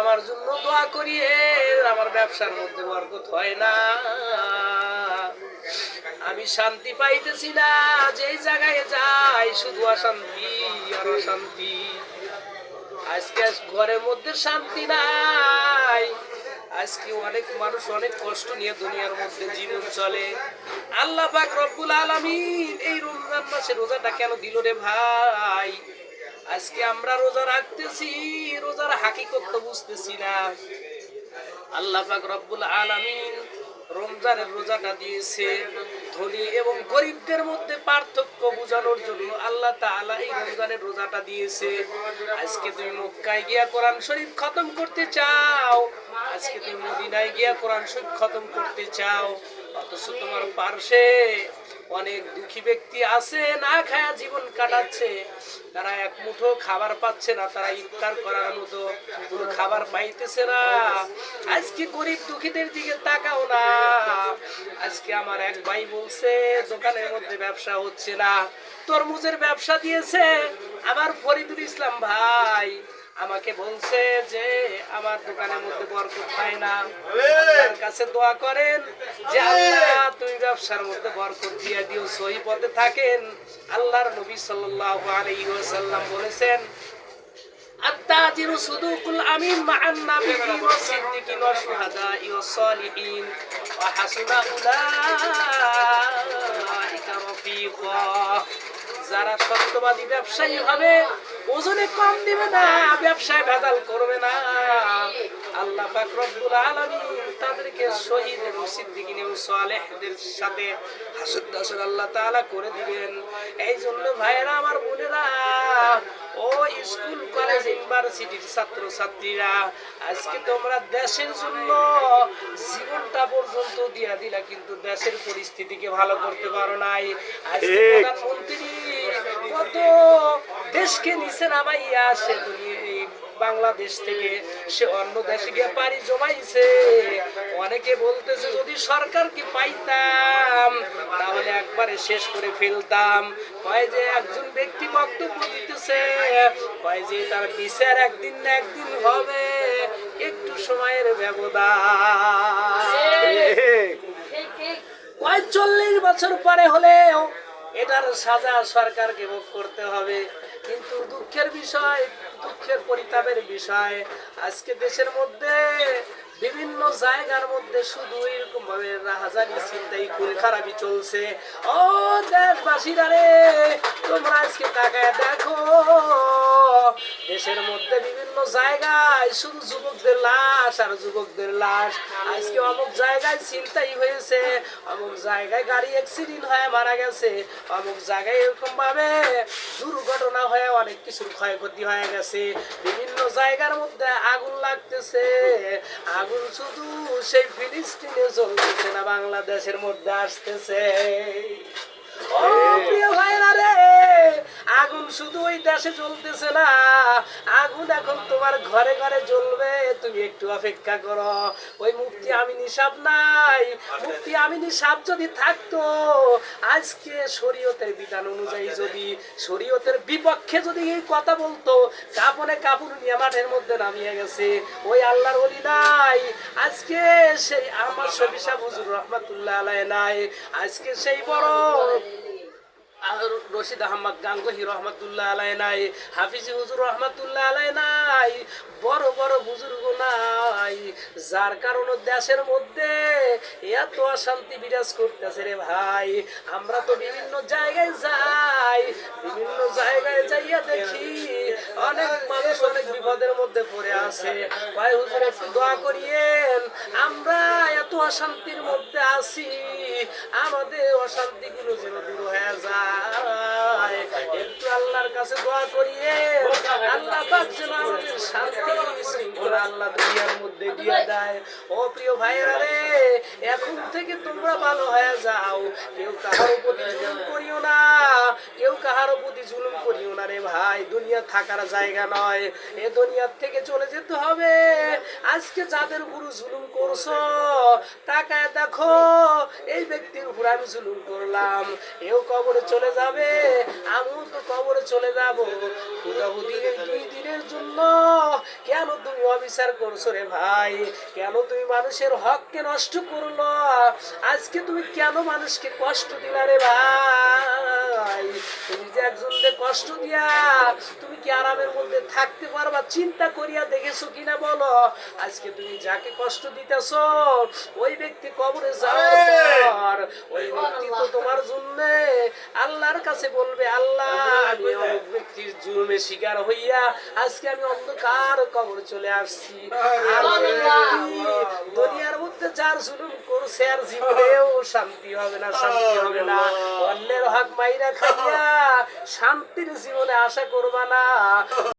আমার জন্য দোয়া করিয়ে, আমার ব্যবসার মধ্যে বরকত হয় না। আমি শান্তি পাইতেছি না, যেই জায়গায় যাই শুধু অশান্তি আর অশান্তি। আজকে আজ ঘরের মধ্যে শান্তি নাই। আজকে অনেক মানুষ অনেক কষ্ট নিয়ে দুনিয়ার মধ্যে জীবন চলে। আল্লাহ পাক রব্বুল আলামিন এই রমজান মাসে রোজাটা কেন দিল রে ভাই? আজকে আমরা রোজা রাখতেছি, রোজার হাকিকত তো বুঝতেছি না। আল্লাহ পাক রব্বুল আলামিন রমজানের রোজাটা দিয়েছে। ধনী এবং গরিবদের মধ্যে পার্থক্য বোঝানোর জন্য আল্লাহ তাআলা এই রমজানের রোজাটা দিয়েছে। আজকে তুমি মক্কায় গিয়া কোরআন শরীফ খতম করতে চাও। আজকে তুমি মদিনায় গিয়া কোরআন শরীফ খতম করতে চাও। অথচ তোমার পার্শ্বে অনেক দুঃখী ব্যক্তি আছে, না খায়া জীবন কাটাচ্ছে। তারা এক মুঠো খাবার পাচ্ছে না, তারা ইফতার করার মতো কোনো খাবার পাইতেছে না। আজকে গরিব দুঃখীদের দিকে তাকাও না। আজকে আমার এক ভাই বলছে, দোকানের মধ্যে ব্যবসা হচ্ছে না। তরমুজের ব্যবসা দিয়েছে। আমার ফরিদুল ইসলাম ভাই আমাকে বলছে যে আমার দোকানের মধ্যে বরকত পায় না। কাছে দোয়া করেন যে আল্লাহ তুই ব্যবসার মধ্যে বরকত দিয়ে দিও, সহি পথে থাকেন। আল্লাহর নবী সাল্লাল্লাহু আলাইহি ওয়াসাল্লাম বলেছেন, আত্তাজিরু আমিন মা'আন নাবিয়্যিন ওয়া সিদ্দিকিন ওয়া হাসুনা উলাইকা যারা সত্যবাদী ব্যবসায়ী হবে ওজনে কম দিবে না ব্যবসায় ভেজাল করবে না। আল্লাহ পাক রব্বুল আলামিন তাদেরকে শহীদ এবং সিদ্দিকিন এবং সালেহদের সাথে হাসর দাসর আল্লাহ তাআলা করে দিবেন। এই জন্য ভাইয়েরা আমার বোনেরা ও স্কুল কলেজ ইউনিভার্সিটির ছাত্র ছাত্রীরা আজকে তোমরা দেশের জন্য জীবনটা পর্যন্ত দিয়া দিলা কিন্তু দেশের পরিস্থিতিকে ভালো করতে পারো নাই। আজকে দেশকে নিচে নামাইয়া সে বাংলাদেশ থেকে সে অন্য দেশে গিয়ে পাড়ি জমাইছে। অনেকে বলতেছে যদি সরকারকে পাইতাম তাহলে একবারে শেষ করে ফেলতাম। কয় যে একজন ব্যক্তি বক্তব্য দিতেছে কয় যে তার বিচার একদিন না একদিন হবে একটু সময়ের ব্যবধান। কয় চল্লিশ বছর পরে হলেও এটার সাজা সরকারকে ভোগ করতে হবে। কিন্তু দুঃখের বিষয়, দুঃখের পরিতাপের বিষয়। আজকে দেশের মধ্যে, বিভিন্ন জায়গার মধ্যে শুধু এরকম ভাবে রাহাজানি চিন্তাই কুল খারাপি চলছে। ও দেশবাসীরা রে, তোমরা আজকে তাকায় দেখো। দেশের মধ্যে বিভিন্ন জায়গায় শুধু যুবকদের লাশ আর যুবকদের লাশ। আজকে অমুক জায়গায় চিন্তাই হয়েছে, অমুক জায়গায় গাড়ি অ্যাক্সিডেন্ট হয়ে মারা গেছে, অমুক জায়গায় এরকম ভাবে দুর্ঘটনা হয়ে অনেক কিছুর ক্ষয়ক্ষতি হয়ে গেছে। বিভিন্ন জায়গার মধ্যে আগুন লাগতেছে। আগুন শুধু সেই ফিলিস্তিনে জ্বলতেছে না, বাংলাদেশের মধ্যে আসতেছে। ও প্রিয় শুধু জ্বলতেছে না। আগুন এখন তোমার ঘরে ঘরে জ্বলবে। তুমি একটু অপেক্ষা করো। ওই মুক্তি আমি নিসাব নাই। মুক্তি আমি নিসাব যদি থাকতো, আজকে শরীয়তের বিধান অনুযায়ী যদি, শরীয়তের বিপক্ষে যদি এই কথা বলতো, কাপনে কাপড় নিয়ে মাঠের মধ্যে নামিয়ে গেছে। ওই আল্লাহর ওলি নাই। আজকে সেই আমার সবিসা হুজুর রহমাতুল্লাহ আলাই নাই। আজকে সেই বড় রশিদ আহমদ গাঙ্গহি রহমতুল্লাহ আলাই নাই, হাফিজি হুজুর রহমতুল্লাহ আলাই নাই, বড় বড় বুজুর্গ নাই। যার কারণে দেশের মধ্যে এত অশান্তি বিরাজ করতেছে রে ভাই। আমরা তো বিভিন্ন জায়গায় যাই, বিভিন্ন জায়গায় যাইয়া দেখি অনেক মানুষ অনেক বিপদের মধ্যে পড়ে আছে। ভাই হুজুর একটু দোয়া করিয়েন অশান্তির মধ্যে আছি। আমাদের অশান্তিগুলো যেন দূর হয়ে যায়। একটু আল্লাহর কাছে দোয়া করিয়ে আল্লাহ পাক যেন আমাদের শান্তি, শৃঙ্খলা আল্লাহ দুনিয়ার মধ্যে দিয়ে দেয়। ও প্রিয় ভাইয়েরা রে, এখন থেকে তোমরা ভালো হয়ে যাও। কেউ কাহার প্রতি করিও না। জুলুম করিও না রে ভাই, দুনিয়া থাকার জায়গা নয়, এ দুনিয়ার থেকে চলে যেতে হবে। আজকে যাদের উপর জুলুম করছ, তাকায় দেখো, এই ব্যক্তির উপর আমি জুলুম করলাম। এও কবরে চলে যাবে, আমিও তো কবরে চলে যাব। হুদাহুদি এই দুই দিনের জন্য কেন তুমি অবিচার করছ রে ভাই? কেন তুমি মানুষের হককে নষ্ট করল? আজকে তুমি কেন মানুষকে কষ্ট দিলা রে ভাই? তুমি যে একজনকে কষ্ট দিয়া তুমি কি আরামের মধ্যে থাকতে পারবা? চিন্তা করিয়া দেখেছ কিনা বলো? আজকে তুমি যাকে কষ্ট দিতেছো ওই ব্যক্তি কবরে যাওয়ার ওই ব্যক্তি তো তোমার জন্য আল্লাহর কাছে বলবে আল্লাহ আমি অমুক ব্যক্তির জুলুমে শিকার হইয়া আজকে আমি অন্ধকার কবর চলে আসছি। আর জুলুম করছে আর জীবনেও শান্তি হবে না শান্তি হবে না। অন্যের হক মাইরা খাইয়া শান্তির জীবনে আশা করবা না।